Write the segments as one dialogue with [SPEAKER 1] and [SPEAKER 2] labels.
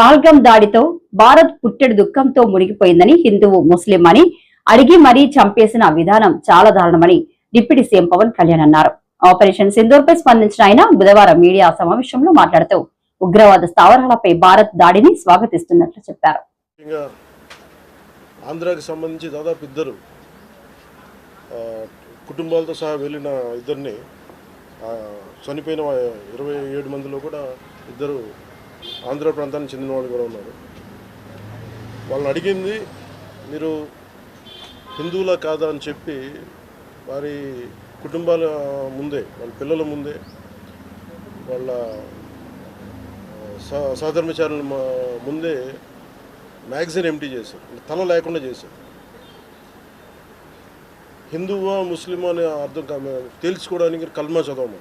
[SPEAKER 1] పాల్గం దాడితో భారత్ పుట్టెడు దుఃఖంతో మునిగిపోయిందని హిందువు ముస్లిం అని అడిగి మరీ చంపేసిన విధానం చాలా దారుణమని డిప్యూటీ సీఎం పవన్ కళ్యాణ్ అన్నారు. ఆపరేషన్ సింధూర్పై స్పందించిన ఆయన బుధవారం మీడియా సమావేశంలో మాట్లాడుతూ ఉగ్రవాద స్థావరాలపై భారత్ దాడిని స్వాగతిస్తున్నట్లు చెప్పారు.
[SPEAKER 2] ఆంధ్రాకి సంబంధించి దాదాపు ఇద్దరు కుటుంబాలతో సహా వెళ్ళిన ఇద్దరిని చనిపోయిన ఇరవై ఏడు మందిలో కూడా ఇద్దరు ఆంధ్ర ప్రాంతానికి చెందిన వాళ్ళు కూడా ఉన్నారు. వాళ్ళని అడిగింది మీరు హిందువులా కాదా? అని చెప్పి వారి కుటుంబాల ముందే వాళ్ళ పిల్లల ముందే వాళ్ళ సహ- సహధర్మచారుల ముందే మ్యాగజైన్ ఎంటీ చేశారు. తల లేకుండా చేశారు. హిందువా ముస్లిమా అనే అర్థం తేల్చుకోవడానికి కల్మా చదవమని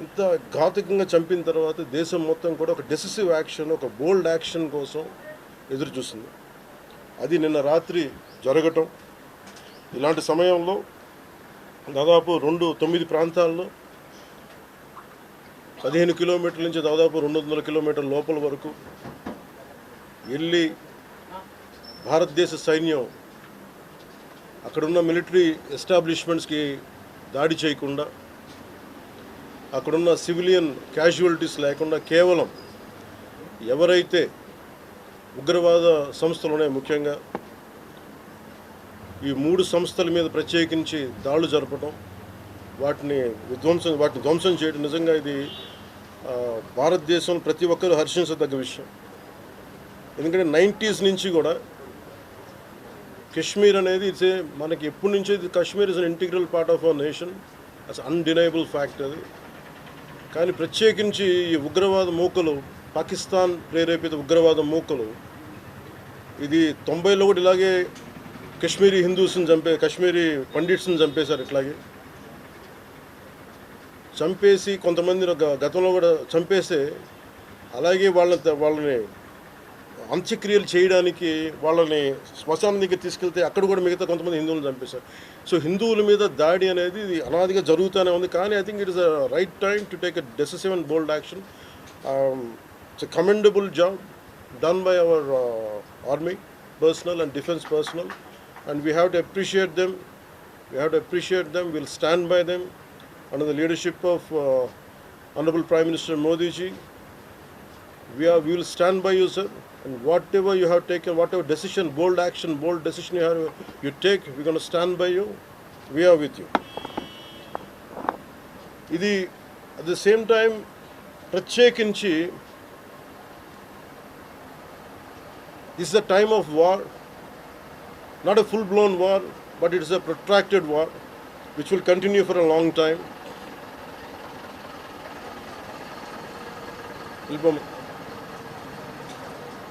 [SPEAKER 2] ఇంత ఘాతుకంగా చంపిన తర్వాత దేశం మొత్తం కూడా ఒక డెసిసివ్ యాక్షన్ ఒక బోల్డ్ యాక్షన్ కోసం ఎదురు చూస్తుంది అది నిన్న రాత్రి జరగటం. ఇలాంటి సమయంలో దాదాపు రెండు తొమ్మిది ప్రాంతాల్లో పదిహేను కిలోమీటర్ల నుంచి దాదాపు రెండు వందల కిలోమీటర్ల లోపల వరకు వెళ్ళి భారతదేశ సైన్యం అక్కడున్న మిలిటరీ ఎస్టాబ్లిష్మెంట్స్కి దాడి చేయకుండా అక్కడున్న సివిలియన్ క్యాజువాలిటీస్ లేకుండా కేవలం ఎవరైతే ఉగ్రవాద సంస్థలు ఉన్నాయి ముఖ్యంగా ఈ మూడు సంస్థల మీద ప్రత్యేకించి దాడులు జరపడం వాటిని విధ్వంసం వాటిని ధ్వంసం చేయడం నిజంగా ఇది భారతదేశం భారతదేశంలో ప్రతి ఒక్కరూ హర్షించదగ్గ విషయం. ఎందుకంటే నైంటీస్ నుంచి కూడా కశ్మీర్ అనేది ఇట్స్ ఏ మనకి ఎప్పటి నుంచో ఇది Kashmir is an integral part of our nation as undeniable fact అది. కానీ ప్రత్యేకించి ఈ ఉగ్రవాద మూకలు పాకిస్తాన్ ప్రేరేపిత ఉగ్రవాద మూకలు ఇది తొంభైలో కూడా ఇలాగే కశ్మీరీ హిందూస్ని చంపే కశ్మీరీ పండిట్స్ని చంపేశారు ఇట్లాగే. చంపేసి కొంతమంది గతంలో కూడా చంపేస్తే అలాగే వాళ్ళ వాళ్ళని అంత్యక్రియలు చేయడానికి వాళ్ళని శ్మశానం దగ్గర తీసుకెళ్తే అక్కడ కూడా మిగతా కొంతమంది హిందువులు చంపేశారు. సో హిందువుల మీద దాడి అనేది ఇది అనాదిగా జరుగుతూనే ఉంది. కానీ I think it is a right time to take a decisive and bold action it's a commendable job done by our army personnel and defence personnel and we have to appreciate them we have to appreciate them will stand by them and the leadership of uh, Honorable Prime Minister Modi ji. We are we will stand by you, sir. And whatever you have taken, whatever decision, bold action, bold decision you have you take, we're going to stand by you. We are with you. ఇది at the same time ప్రత్యేకించి this the time of war not a full blown war but it's a protracted war which will continue for a long time. Ilbam-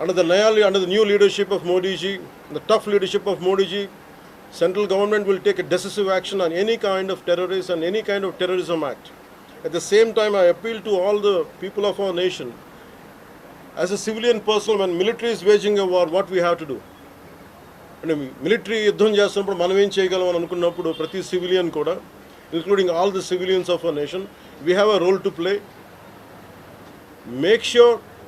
[SPEAKER 2] under the Naya, under the new leadership of Modi ji, the tough leadership of Modi ji, central government will take a decisive action on any kind of terrorism and any kind of terrorism act. At the same time, I appeal to all the people of our nation. As a civilian person, when military is waging a war, what we have to do? అంటే military యుద్ధం చేస్తున్నప్పుడు మనం ఏం చేయగలం అని అనుకున్నప్పుడు ప్రతి civilian కూడా including all the civilians of a nation we have a role to play make sure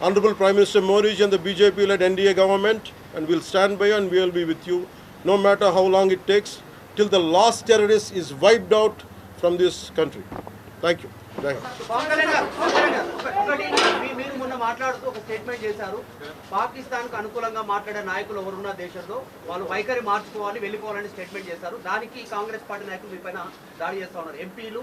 [SPEAKER 2] Honorable Prime Minister Modi and the BJP-led NDA government, and we'll stand by you and we will be with you, no matter how long it takes, till the last terrorist is wiped out from this country. Thank you. Thank you.
[SPEAKER 3] Pawan Kalyan గారు, పవన్ కళ్యాణ్ గారు, ఒక- ఒకటి మీ- మీరు మొన్న మాట్లాడుతూ ఒక statement చేశారు పాకిస్తాన్ కు అనుకూలంగా మాట్లాడే నాయకులు ఎవరున్న దేశంలో వాళ్ళు వైఖరి మార్చుకోవాలి వెళ్ళిపోవాలని స్టేట్మెంట్ చేశారు దానికి కాంగ్రెస్ పార్టీ నాయకులు మీ పైన దాడి చేస్తా ఉన్నారు ఎంపీలు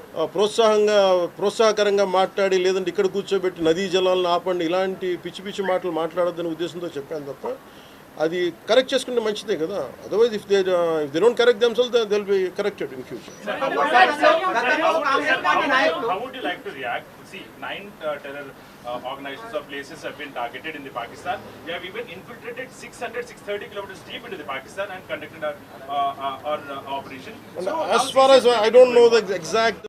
[SPEAKER 2] ప్రోత్సాహంగా ప్రోత్సాహకరంగా మాట్లాడి లేదంటే ఇక్కడ కూర్చోబెట్టి నదీ జలాలను ఆపండి ఇలాంటి పిచ్చి పిచ్చి మాటలు మాట్లాడొద్దనే ఉద్దేశంతో చెప్పాను తప్ప అది కరెక్ట్ చేసుకుంటే మంచిదే కదా
[SPEAKER 3] otherwise
[SPEAKER 4] if
[SPEAKER 3] they
[SPEAKER 4] if
[SPEAKER 3] they
[SPEAKER 4] don't correct themselves they'll be corrected in future uh, uh, organizations or places have been targeted in the Pakistan. They have even infiltrated 600, 630 kilometers deep into the Pakistan and conducted our, uh, uh, our uh, operation. So
[SPEAKER 2] as far as
[SPEAKER 4] is-
[SPEAKER 2] I don't know the exact